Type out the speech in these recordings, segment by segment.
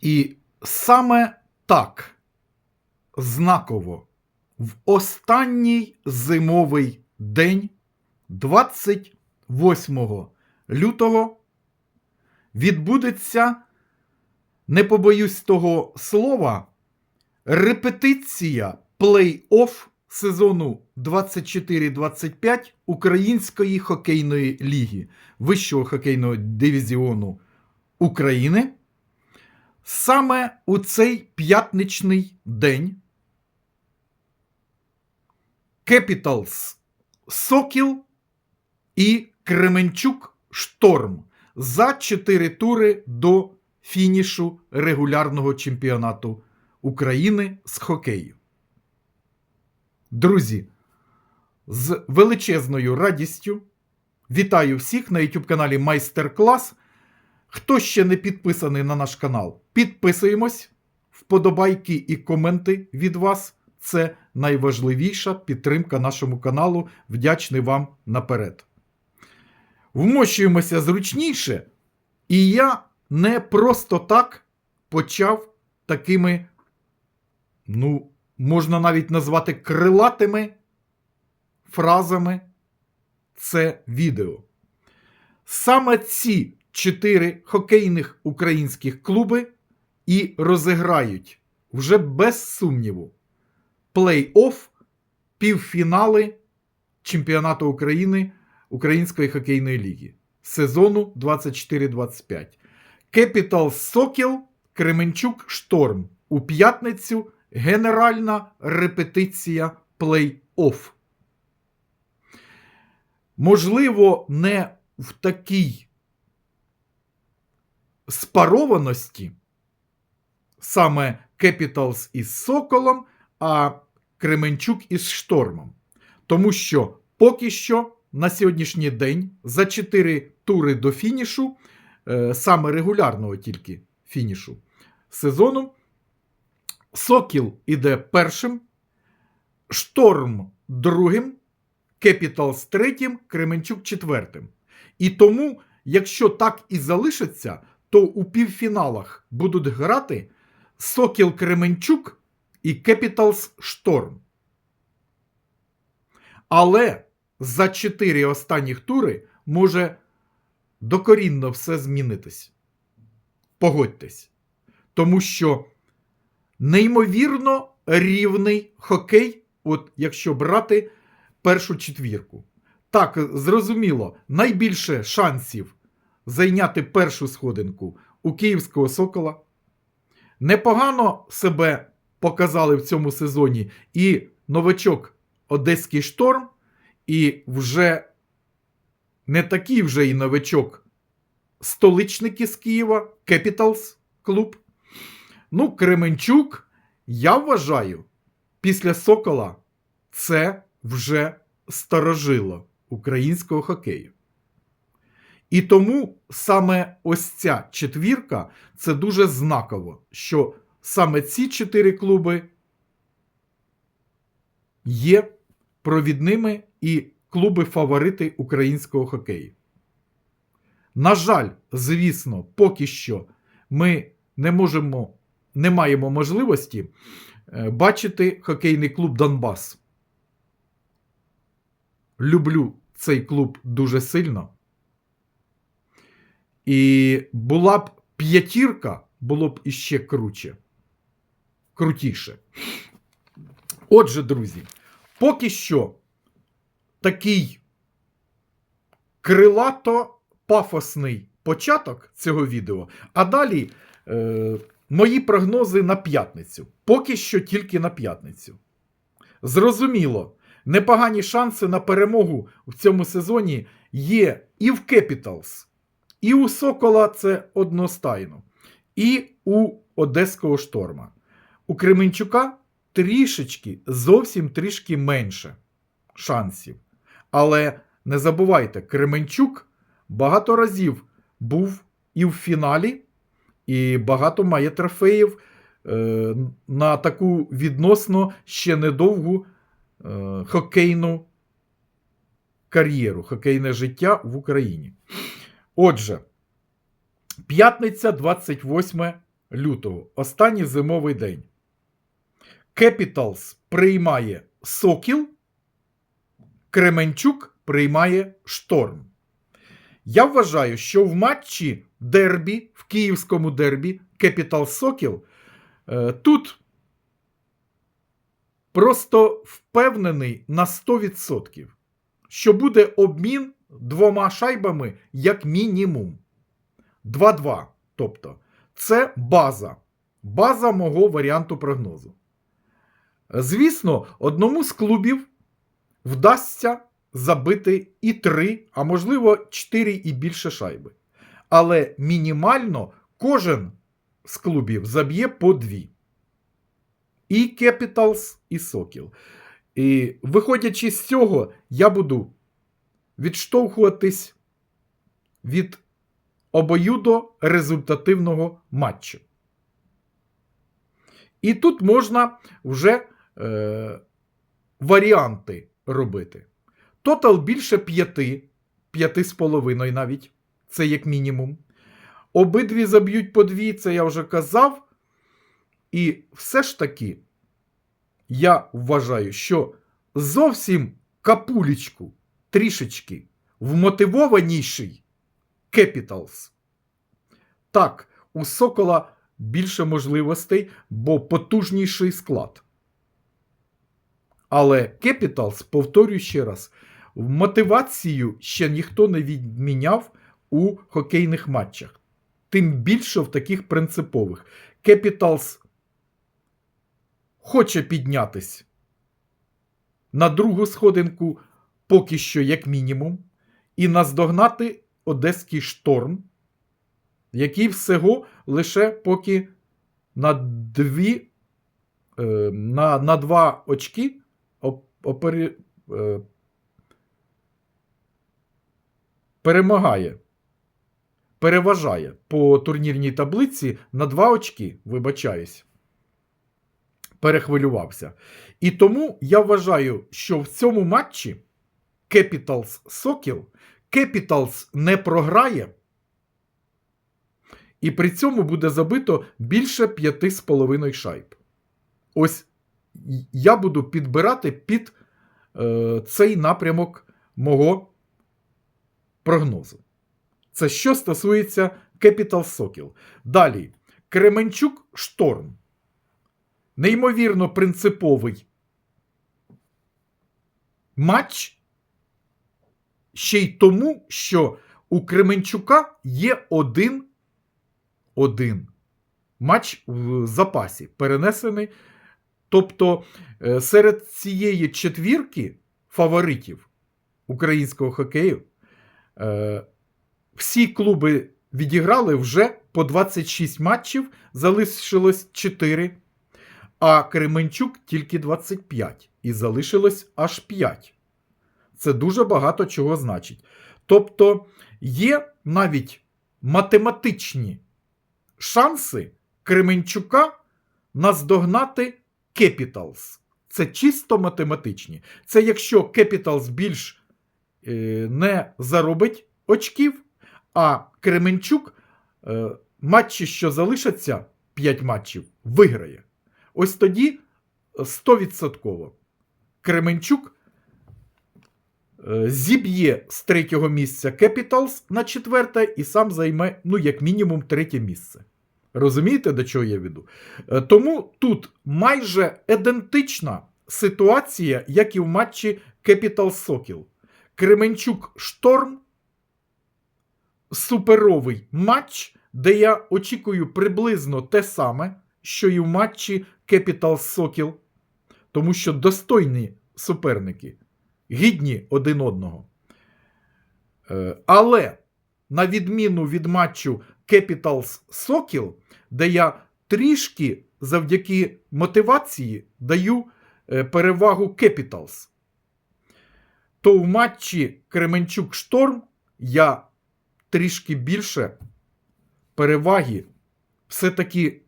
І саме так знаково в останній зимовий день 28 лютого відбудеться, не побоюсь того слова, репетиція плей-офф сезону 24-25 Української хокейної ліги Вищого хокейного дивізіону України. Саме у цей п'ятничний день Capitals Сокіл і Кременчук Шторм за 4 тури до фінішу регулярного чемпіонату України з хокею. Друзі, з величезною радістю вітаю всіх на YouTube каналі Майстер-клас. Хто ще не підписаний на наш канал, підписуємось. Вподобайки і коменти від вас це найважливіша підтримка нашому каналу. Вдячний вам наперед. Вмощуємося зручніше, і я не просто так почав такими, ну, можна навіть назвати крилатими фразами це відео. Саме ці чотири хокейних українських клуби і розіграють вже без сумніву плей-офф півфінали Чемпіонату України Української хокейної ліги сезону 24-25. Capital Сокіл Кременчук Шторм. У п'ятницю генеральна репетиція плей-офф. Можливо, не в такій спарованості саме Capitals із Соколом, а Кременчук із Штормом. Тому що поки що на сьогоднішній день за 4 тури до фінішу, е, саме регулярного тільки фінішу сезону, Сокіл іде першим, Шторм другим, Кепіталс третім, Кременчук четвертим. І тому, якщо так і залишиться, то у півфіналах будуть грати Сокіл Кременчук і Кепіталс Шторм. Але за чотири останніх тури може докорінно все змінитись. Погодьтесь. Тому що неймовірно рівний хокей, от якщо брати першу четвірку. Так, зрозуміло, найбільше шансів зайняти першу сходинку у Київського Сокола. Непогано себе показали в цьому сезоні і новачок Одеський шторм, і вже не такий вже і новачок столичники з Києва, Capitals клуб. Ну, Кременчук, я вважаю, після Сокола це вже старожило українського хокею. І тому саме ось ця четвірка це дуже знаково, що саме ці чотири клуби є провідними і клуби-фаворити українського хокею. На жаль, звісно, поки що ми не можемо, не маємо можливості е, бачити хокейний клуб Донбас. Люблю цей клуб дуже сильно. І була б п'ятірка, було б іще круче. Крутіше. Отже, друзі, поки що такий крилато пафосний початок цього відео, а далі е, мої прогнози на п'ятницю. Поки що тільки на п'ятницю. Зрозуміло, непогані шанси на перемогу в цьому сезоні є і в Capitals, і у Сокола це одностайно, і у Одеського шторма. У Кременчука трішечки, зовсім трішки менше шансів. Але не забувайте, Кременчук багато разів був і в фіналі, і багато має трофеїв е, на таку відносно ще недовгу е, хокейну кар'єру, хокейне життя в Україні. Отже, п'ятниця, 28 лютого, останній зимовий день. Кепіталс приймає Сокіл, Кременчук приймає Шторм. Я вважаю, що в матчі дербі, в київському дербі, Кепітал Сокіл, е, тут просто впевнений на 100%, що буде обмін двома шайбами як мінімум. 2-2. Тобто, це база. База мого варіанту прогнозу. Звісно, одному з клубів вдасться забити і 3, а можливо 4 і більше шайби. Але мінімально кожен з клубів заб'є по 2. І Capitals, і Сокіл. І виходячи з цього, я буду відштовхуватись від обоюдо результативного матчу. І тут можна вже е, варіанти робити. Тотал більше 5, 5,5 навіть. Це як мінімум. Обидві заб'ють по 2, це я вже казав. І все ж таки, я вважаю, що зовсім капулечку трішечки вмотивованіший Capitals. Так, у Сокола більше можливостей, бо потужніший склад. Але Capitals, повторюю ще раз, мотивацію ще ніхто не відміняв у хокейних матчах. Тим більше в таких принципових. Capitals хоче піднятись на другу сходинку поки що, як мінімум, і наздогнати Одеський шторм, який всього лише поки на дві, е, на, на два очки опері, е, перемагає. Переважає по турнірній таблиці на два очки, вибачаюсь. Перехвилювався. І тому я вважаю, що в цьому матчі Capitals Сокіл Capitals не програє, і при цьому буде забито більше 5,5 шайб. Ось я буду підбирати під е, цей напрямок мого прогнозу. Це що стосується Capital Сокіл. Далі. Кременчук Шторм. Неймовірно принциповий матч ще й тому, що у Кременчука є один, один матч в запасі, перенесений. Тобто е, серед цієї четвірки фаворитів українського хокею е, всі клуби відіграли вже по 26 матчів, залишилось 4, а Кременчук тільки 25 і залишилось аж 5. Це дуже багато чого значить. Тобто є навіть математичні шанси Кременчука наздогнати Capitals. Це чисто математичні. Це якщо Capitals більш е, не заробить очків, а Кременчук е, матчі, що залишаться 5 матчів, виграє. Ось тоді 100% Кременчук зіб'є з третього місця Capitals на четверте і сам займе, ну, як мінімум, третє місце. Розумієте, до чого я веду? Е, Тому тут майже ідентична ситуація, як і в матчі Capital Сокіл. Кременчук Шторм. Суперовий матч, де я очікую приблизно те саме, що і в матчі Capital Сокіл. Тому що достойні суперники, гідні один одного. Е, Але, на відміну від матчу Capitals Сокіл, де я трішки завдяки мотивації даю е, перевагу Capitals, то в матчі Кременчук Шторм я трішки більше переваги все-таки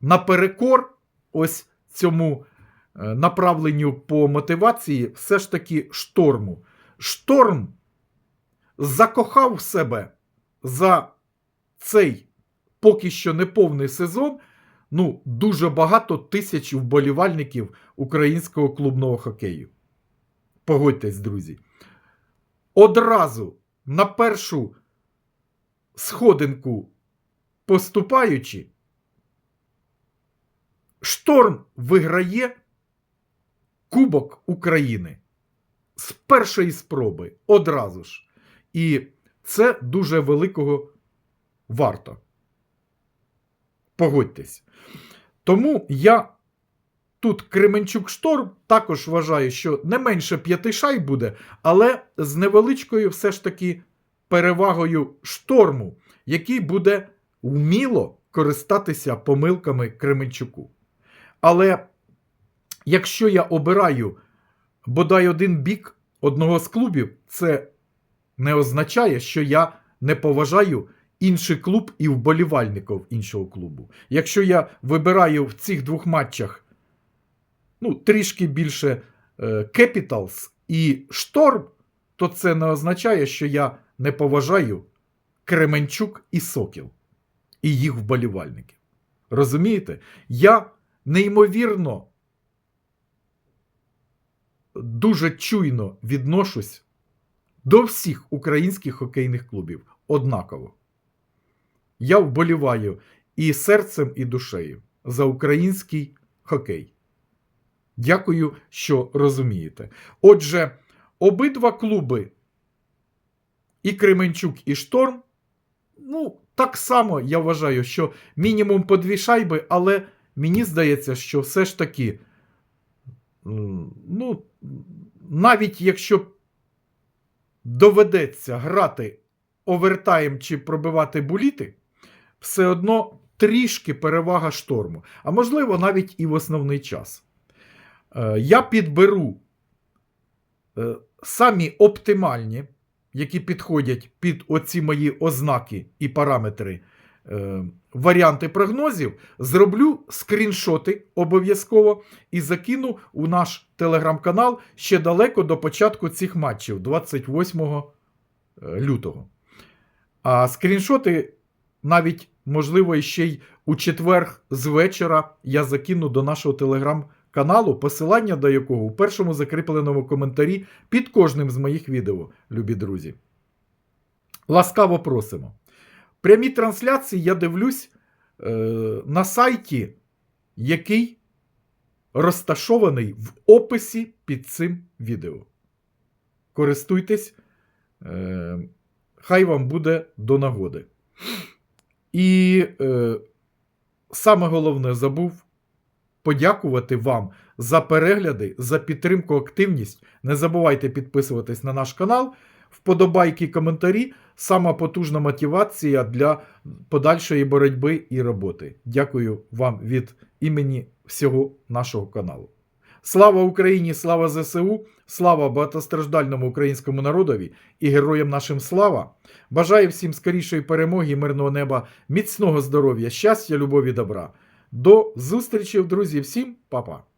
наперекор ось цьому направленню по мотивації, все ж таки шторму. Шторм закохав себе за цей поки що не повний сезон, ну, дуже багато тисяч вболівальників українського клубного хокею. Погодьтесь, друзі. Одразу на першу сходинку поступаючи, Шторм виграє Кубок України з першої спроби одразу ж. І це дуже великого варто. Погодьтесь. Тому я тут Кременчук Шторм також вважаю, що не менше п'яти шай буде, але з невеличкою все ж таки перевагою шторму, який буде вміло користатися помилками Кременчуку. Але якщо я обираю бодай один бік одного з клубів, це не означає, що я не поважаю інший клуб і вболівальників іншого клубу. Якщо я вибираю в цих двох матчах ну, трішки більше е, Capitals і Шторм, то це не означає, що я не поважаю Кременчук і Сокіл і їх вболівальників. Розумієте? Я неймовірно дуже чуйно відношусь до всіх українських хокейних клубів однаково. Я вболіваю і серцем, і душею за український хокей. Дякую, що розумієте. Отже, обидва клуби, і Кременчук, і Шторм, ну, так само я вважаю, що мінімум по дві шайби, але мені здається, що все ж таки, ну, навіть якщо доведеться грати овертайм чи пробивати буліти, все одно трішки перевага шторму. А можливо, навіть і в основний час. Е, Я підберу е, самі оптимальні, які підходять під оці мої ознаки і параметри варіанти прогнозів, зроблю скріншоти обов'язково і закину у наш телеграм-канал ще далеко до початку цих матчів, 28 лютого. А скріншоти навіть, можливо, ще й у четвер з вечора я закину до нашого телеграм-каналу, посилання до якого у першому закріпленому коментарі під кожним з моїх відео, любі друзі. Ласкаво просимо. Прямі трансляції я дивлюсь е, на сайті, який розташований в описі під цим відео. Користуйтесь, е, хай вам буде до нагоди. І е, саме головне забув подякувати вам за перегляди, за підтримку, активність. Не забувайте підписуватись на наш канал, вподобайки, коментарі. Сама потужна мотивація для подальшої боротьби і роботи. Дякую вам від імені всього нашого каналу. Слава Україні! Слава ЗСУ! Слава багатостраждальному українському народові і героям нашим слава! Бажаю всім скорішої перемоги, мирного неба, міцного здоров'я, щастя, любові, добра. До зустрічі, друзі, всім, па-па!